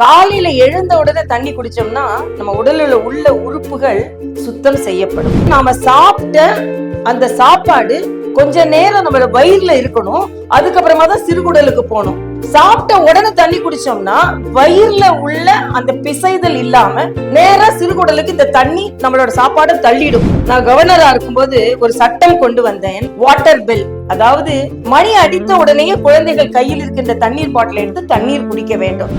காலையில எழுந்த உடனே தண்ணி குடிச்சோம்னா நம்ம உடலில் உள்ள உறுப்புகள் சுத்தம் செய்யப்படும். நாம சாப்பிட்ட அந்த சாப்பாடு கொஞ்ச நேரம் நம்மளோட வயிறுல இருக்கணும். அதுக்கப்புறமா தான் சிறுகுடலுக்கு போகணும். சாப்பிட்ட உடனே தண்ணி குடிச்சோம்னா வயிறுல உள்ள அந்த பிசைதல் இல்லாம நேரா சிறுகுடலுக்கு இந்த தண்ணி நம்மளோட சாப்பாடு தள்ளிடும். நான் கவர்னரா இருக்கும்போது ஒரு சட்டம் கொண்டு வந்தேன். Water bill. அதாவது மணி அடித்த உடனேயே குழந்தைகள் கையில் இருக்கின்ற தண்ணீர் பாட்டில் எடுத்து தண்ணீர் குடிக்க வேண்டும்.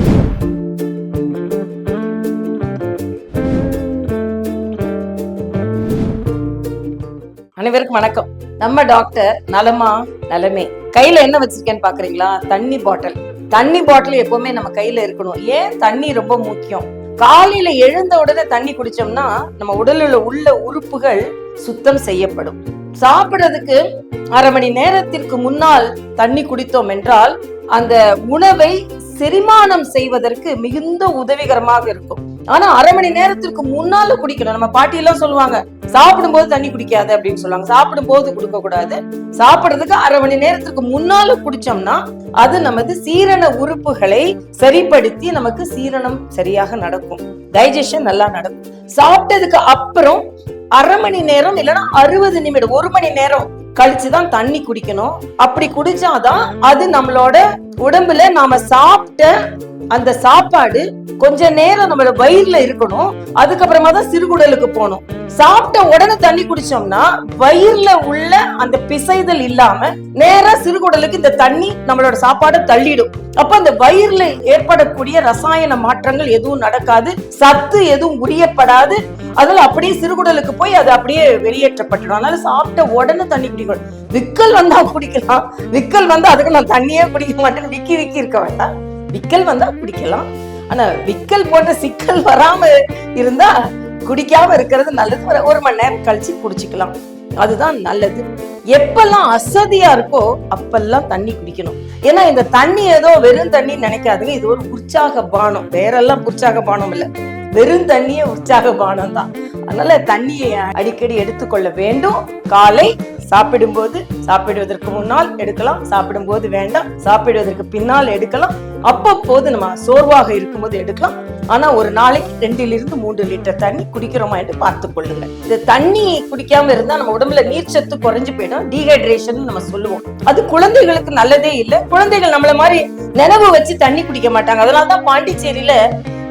அனைவருக்கும் வணக்கம். நம்ம டாக்டர் நலமா நலமே. கையில என்ன வச்சிருக்கேன்னு பாக்குறீங்களா? தண்ணி பாட்டில் தண்ணி பாட்டில் எப்பவுமே நம்ம கையில இருக்கணும். ஏன் தண்ணி ரொம்ப முக்கியம்? காலையில எழுந்த உடனே தண்ணி குடிச்சோம்னா நம்ம உடலில் உள்ள உறுப்புகள் சுத்தம் செய்யப்படும். சாப்பிடுறதுக்கு அரை மணி நேரத்திற்கு முன்னால் தண்ணி குடித்தோம் என்றால் அந்த உணவை செரிமானம் செய்வதற்கு மிகுந்த உதவிகரமாக இருக்கும். ஆனா அரை மணி நேரத்திற்கு முன்னால குடிக்கணும். நம்ம பாட்டி எல்லாம் சொல்லுவாங்க சாப்பிடும்போது தண்ணி குடிக்காது அப்படின்னு சொல்லுவாங்க. சாப்பிடும் போது குடுக்க கூடாது. சாப்பிடுறதுக்கு அரை மணி நேரத்துக்கு முன்னால குடிச்சோம்னா அது நமது சீரண உறுப்புகளை சரிப்படுத்தி நமக்கு சீரணம் சரியாக நடக்கும். டைஜஷன் நல்லா நடக்கும். சாப்பிட்டதுக்கு அப்புறம் அரை மணி நேரம் இல்லைன்னா அறுபது நிமிடம் ஒரு மணி நேரம் கழிச்சுதான் தண்ணி குடிக்கணும். அப்படி குடிச்சாதான் அது நம்மளோட உடம்புல நாம சாப்பிட்ட அந்த சாப்பாடு கொஞ்ச நேரம் நம்மளோட வயிறுல இருக்கணும். அதுக்கப்புறமா தான் சிறுகுடலுக்கு போகணும். சாப்பிட்ட உடனே தண்ணி குடிச்சோம்னா வயிறுல உள்ள அந்த பிசைதல் இல்லாம நேரா சிறுகுடலுக்கு இந்த தண்ணி நம்மளோட சாப்பாடை தள்ளிடும். அப்ப அந்த வயிறுல ஏற்படக்கூடிய ரசாயன மாற்றங்கள் எதுவும் நடக்காது. சத்து எதுவும் உரியப்படாது. அதில் அப்படியே சிறுகுடலுக்கு போய் அது அப்படியே வெளியேற்றப்பட்டுடும். அதனால சாப்பிட்ட உடனே தண்ணி குடிக்கணும். விக்கல் வந்தா குடிக்கலாம். விக்கல் வந்தா அதுக்கு நான் தண்ணியே குடிக்க மாட்டேன்னு விக்கி விக்கி இருக்க வேண்டாம். விக்கல் வந்தா குடிக்கலாம். ஆனா விக்கல் போன்ற சிக்கல் வராம இருந்தா குடிக்காம இருக்கிறது நல்லது. ஒரு- மணி நேரம் கழிச்சு குடிச்சுக்கலாம். அதுதான் நல்லது. எப்பெல்லாம் அசதியா இருக்கோ அப்பெல்லாம் தண்ணி குடிக்கணும். ஏன்னா இந்த தண்ணி ஏதோ வெறும் தண்ணி நினைக்காதுங்க. இது ஒரு உற்சாக பானம். வேறெல்லாம் உற்சாக பானம் இல்ல. வெறும் தண்ணியே உற்சாக பானம் தான் அதனால தண்ணியை அடிக்கடி எடுத்துக்கொள்ள வேண்டும். காலை சாப்பிடும்போது சாப்பிடுவதற்கு முன்னால் எடுக்கலாம் சாப்பிடும்போது வேண்டாம் சாப்பிடுவதற்கு பின்னால் எடுக்கலாம். அப்பப்போது நம்ம சோர்வாக இருக்கும்போது எடுக்கலாம். ஆனா ஒரு நாளைக்கு ரெண்டிலிருந்து மூன்று லிட்டர் தண்ணி குடிக்கிறோமா என்று பார்த்து கொள்ளுங்க இந்த தண்ணி குடிக்காம இருந்தா நம்ம உடம்புல நீர்ச்சத்து குறைஞ்சு போயிடும். டீஹைட்ரேஷன் நம்ம சொல்லுவோம். அது குழந்தைகளுக்கு நல்லதே இல்ல. குழந்தைகள் நம்மள மாதிரி நினைவு வச்சு தண்ணி குடிக்க மாட்டாங்க. அதனாலதான் பாண்டிச்சேரியில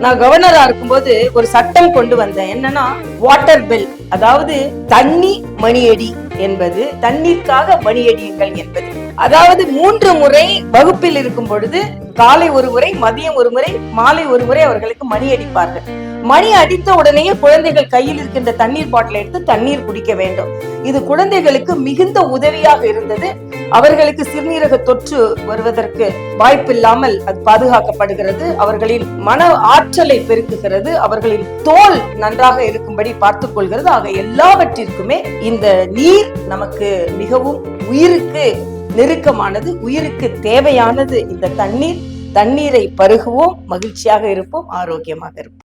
நான் கவர்னரா இருக்கும்போது ஒரு சட்டம் கொண்டு வந்தேன். என்னன்னா வாட்டர் பில் அதாவது தண்ணி மணியடி என்பது தண்ணீருக்காக மணியடியுங்கள் என்பது. அதாவது மூன்று முறை வகுப்பில் இருக்கும் பொழுது காலை ஒரு முறை மதியம் ஒரு முறை மாலை ஒரு முறை அவர்களுக்கு மணி அடிப்பார்கள். மணி அடித்த உடனேயே குழந்தைகள் கையில் இருக்கின்ற தண்ணீர் பாட்டில் எடுத்து தண்ணீர் குடிக்க வேண்டும். இது குழந்தைகளுக்கு மிகுந்த உதவியாக இருந்தது. அவர்களுக்கு சிறுநீரக தொற்று வருவதற்கு வாய்ப்பில்லாமல் அது பாதுகாக்கப்படுகிறது. அவர்களின் மன ஆற்றலை பெருக்குகிறது. அவர்களின் தோல் நன்றாக இருக்கும்படி பார்த்துக் கொள்கிறது. ஆக எல்லாவற்றிற்குமே இந்த நீர் நமக்கு மிகவும் உயிருக்கு நெருக்கமானது உயிருக்கு தேவையானது. இந்த தண்ணீர் தண்ணீரை பருகுவோம் மகிழ்ச்சியாக இருப்போம் ஆரோக்கியமாக இருப்போம்.